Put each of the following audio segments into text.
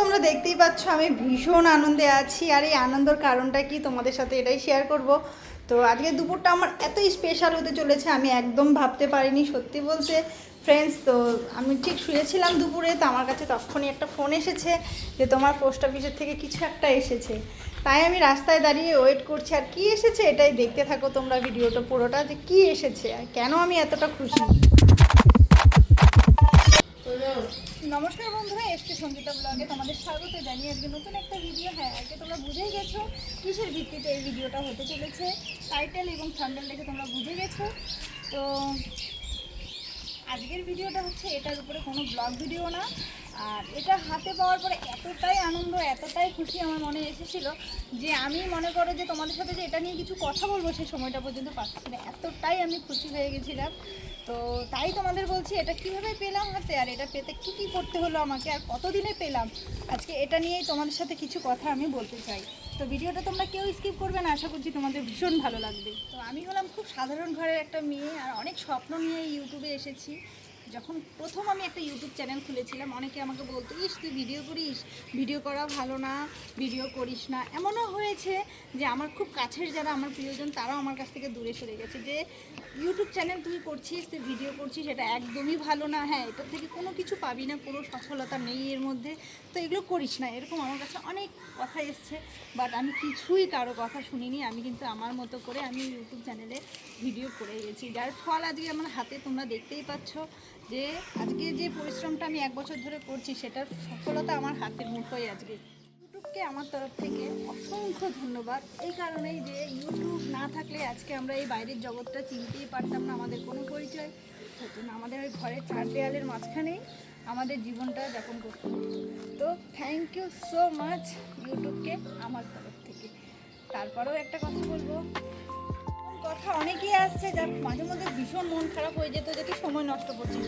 তোমরা দেখতেই পাচ্ছ, আমি ভীষণ আনন্দে আছি। আর এই আনন্দের কারণটা কি তোমাদের সাথে এটাই শেয়ার করব। তো আজকে দুপুরটা আমার এতই স্পেশাল হতে চলেছে, আমি একদম ভাবতে পারিনি সত্যি বলতে। ফ্রেন্ডস তো আমি ঠিক শুয়েছিলাম দুপুরে, তো আমার কাছে তখনই একটা ফোন এসেছে যে তোমার পোস্ট অফিসের থেকে কিছু একটা এসেছে। তাই আমি রাস্তায় দাঁড়িয়ে ওয়েট করছি, আর কি এসেছে এটাই দেখতে থাকো তোমরা ভিডিওটা পুরোটা, যে কি এসেছে, আর কেন আমি এতটা খুশি? নমস্কার বন্ধুরা এসটি সঙ্গীতা ব্লগে তোমাদের স্বাগত জানিয়ে আজকে নতুন একটা ভিডিও হ্যাঁ আজকে তোমরা বুঝেই গেছো কিসের ভিত্তিতে এই ভিডিওটা হতে চলেছে। টাইটেল এবং থাম্বনেল দেখে তোমরা বুঝে গেছো। তো, আজকের ভিডিওটা হচ্ছে এটার উপরে কোনো ব্লগ ভিডিও না। আর এটা হাতে পাওয়ার পরে এতটাই আনন্দ, এতটাই খুশি আমার মনে এসেছিল যে আমি মনে করো যে তোমাদের সাথে যে এটা নিয়ে কিছু কথা বলব সেই সময়টা পর্যন্ত পাচ্ছি না। এতটাই আমি খুশি হয়ে গেছিলাম। তো তাই তোমাদের বলছি, এটা কীভাবে পেলাম হাতে আর এটা পেতে কি কি করতে হলো আমাকে আর কতদিনে পেলাম? আজকে এটা নিয়েই তোমাদের সাথে কিছু কথা আমি বলতে চাই। তো ভিডিওটা তোমরা কেউ স্কিপ করবে না, আশা করছি তোমাদের ভীষণ ভালো লাগবে। তো আমি হলাম খুব সাধারণ ঘরের একটা মেয়ে আর অনেক স্বপ্ন নিয়ে ইউটিউবে এসেছি। যখন প্রথম আমি একটা ইউটিউব চ্যানেল খুলেছিলাম, অনেকে আমাকে বলতো, ইস, তুই ভিডিও করিস ভিডিও করা ভালো না ভিডিও করিস না। এমনও হয়েছে যে আমার খুব কাছের যারা আমার প্রিয়জন, তারাও আমার কাছ থেকে দূরে সরে গেছে। যে ইউটিউব চ্যানেল তুই করছিস, তুই ভিডিও করছিস, এটা একদমই ভালো না। হ্যাঁ এটার থেকে কোনো কিছু পাবি না, কোনো সফলতা নেই এর মধ্যে। তো এগুলো করিস না, এরকম আমার কাছে অনেক কথা এসছে বাট আমি কিছুই কারও কথা শুনিনি, আমি কিন্তু আমার মতো করে আমি ইউটিউব চ্যানেলে ভিডিও করে গেছি। যার ফল আজকে আমার হাতে তোমরা দেখতেই পাচ্ছ যে, আজকে যে পরিশ্রমটা আমি এক বছর ধরে করছি, সেটার সফলতা আমার হাতের মুঠোয় আজকে। ইউটিউবকে আমার তরফ থেকে অসংখ্য ধন্যবাদ। এই কারণেই যে ইউটিউব না থাকলে আজকে আমরা এই বাইরের জগৎটা চিনতেই পারতাম না, আমাদের কোনো পরিচয় হতো না, আমাদের ওই ঘরের চার দেয়ালের মাঝখানেই আমাদের জীবনটা যাপন করতে তো থ্যাংক ইউ সো মাচ ইউটিউবকে আমার তরফ থেকে। তারপরেও একটা কথা বলব কথা অনেকেই আসছে যার মাঝে মধ্যে ভীষণ মন খারাপ হয়ে যেত যে সময় নষ্ট করছিস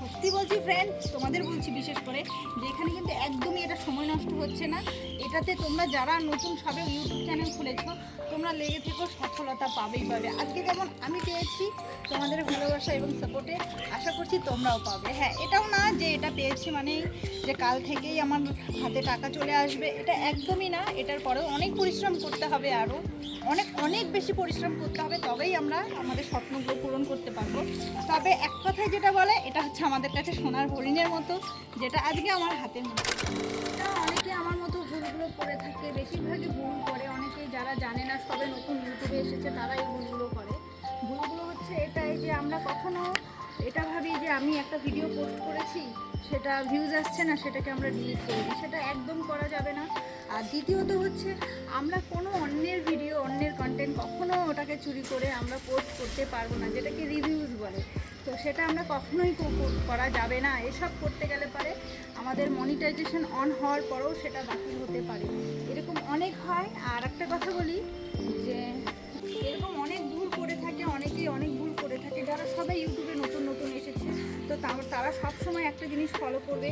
সত্যি বলছি ফ্রেন্ড তোমাদের বলছি বিশেষ করে যে এখানে কিন্তু একদমই এটা সময় নষ্ট হচ্ছে না। এটাতে তোমরা যারা নতুন সবে ইউটিউব চ্যানেল খুলেছো, তোমরা লেগে থেকেও সফলতা পাবেই পাবে আজকে যেমন আমি পেয়েছি তোমাদের ভালোবাসা এবং সাপোর্টে আশা করছি তোমরাও পাবে। হ্যাঁ এটাও না যে এটা পেয়েছি মানে যে কাল থেকেই আমার হাতে টাকা চলে আসবে, এটা একদমই না। এটার পরেও অনেক পরিশ্রম করতে হবে আরও। অনেক অনেক বেশি পরিশ্রম করতে হবে, তবেই আমরা আমাদের স্বপ্নগুলো পূরণ করতে পারব। তবে এক কথায় যেটা বলে, এটা হচ্ছে আমাদের কাছে সোনার হরিণের মতো, যেটা আজকে আমার হাতের মতো অনেকে আমার মতো ভুলগুলো করে থাকে, বেশিরভাগই ভুল করে। অনেকেই যারা জানে না, সবে নতুন ইউটিউবে এসেছে তারা এই ভুলগুলো করে। আমি একটা ভিডিও পোস্ট করেছি, সেটা ভিউজ আসছে না, সেটাকে আমরা ডিলিট করি সেটা একদম করা যাবে না। আর দ্বিতীয়ত হচ্ছে, আমরা কোনো অন্যের ভিডিও অন্যের কন্টেন্ট কখনো ওটাকে চুরি করে আমরা পোস্ট করতে পারব না, যেটাকে রিভিউজ বলে। তো সেটা আমরা কখনোই করা যাবে না। এসব করতে গেলে পারে আমাদের মনিটাইজেশন অন হওয়ার পরেও সেটা বাতিল হতে পারে। এরকম অনেক হয়। আর একটা কথা বলি যে, এরকম অনেক ভুল করে থাকে, অনেকেই অনেক ভুল করে থাকে। যারা সবাই ইউটিউবে নতুন তো তারা সবসময় একটা জিনিস ফলো করবে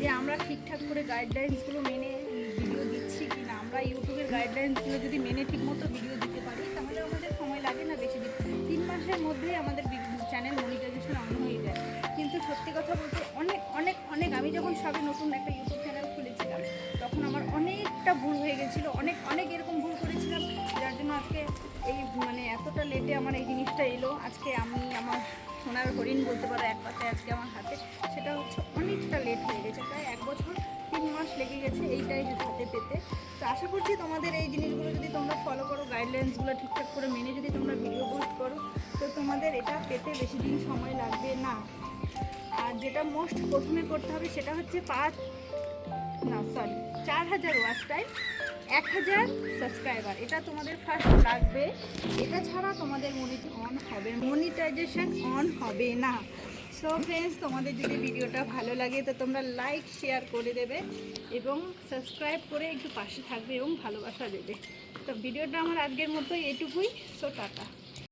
যে আমরা ঠিকঠাক করে গাইডলাইন্সগুলো মেনে ভিডিও দিচ্ছি কি না আমরা ইউটিউবের গাইডলাইন্সগুলো যদি মেনে ঠিকমতো ভিডিও দিতে পারি, তাহলে আমাদের সময় লাগে না বেশি দিন। তিন মাসের মধ্যেই আমাদের চ্যানেল মনিটাইজেশন অন হয়ে যায়। কিন্তু সত্যি কথা বলতে অনেক অনেক অনেক, আমি যখন সবে নতুন একটা ইউটিউব চ্যানেল খুলেছিলাম, তখন আমার অনেকটা ভুল হয়ে গেছিল। অনেক অনেক এরকম ভুল করেছিলাম, যার জন্য আজকে এই মানে এতটা লেটে আমার এই জিনিসটা এলো। আজকে আমি বলতে পারো এক পাশে আজকে আমার হাতে, সেটা হচ্ছে অনেকটা লেট হয়ে গেছে, প্রায় এক বছর, তিন মাস লেগে গেছে এইটাই হাতে পেতে। তো আশা করছি তোমাদের এই জিনিসগুলো যদি তোমরা ফলো করো গাইডলাইন্সগুলো ঠিকঠাক করে মেনে যদি তোমরা ভিডিও পোস্ট করো, তো তোমাদের এটা পেতে বেশি দিন সময় লাগবে না। আর যেটা মোস্ট প্রথমে করতে হবে সেটা হচ্ছে পাঁচ, না সরি চার হাজার ওয়াচ টাইম এক হাজার সাবস্ক্রাইবার এটা তোমাদের ফার্স্ট লাগবে। এটা ছাড়া তোমাদের মনিট অন হবে মনিটাইজেশন অন হবে না। সো ফ্রেন্ডস তোমাদের যদি ভিডিওটা ভালো লাগে, তো তোমরা লাইক শেয়ার করে দেবে এবং সাবস্ক্রাইব করে একটু পাশে থাকবে এবং ভালোবাসা দেবে। তো, ভিডিওটা আমার আজকের মতো এটুকুই। So tata.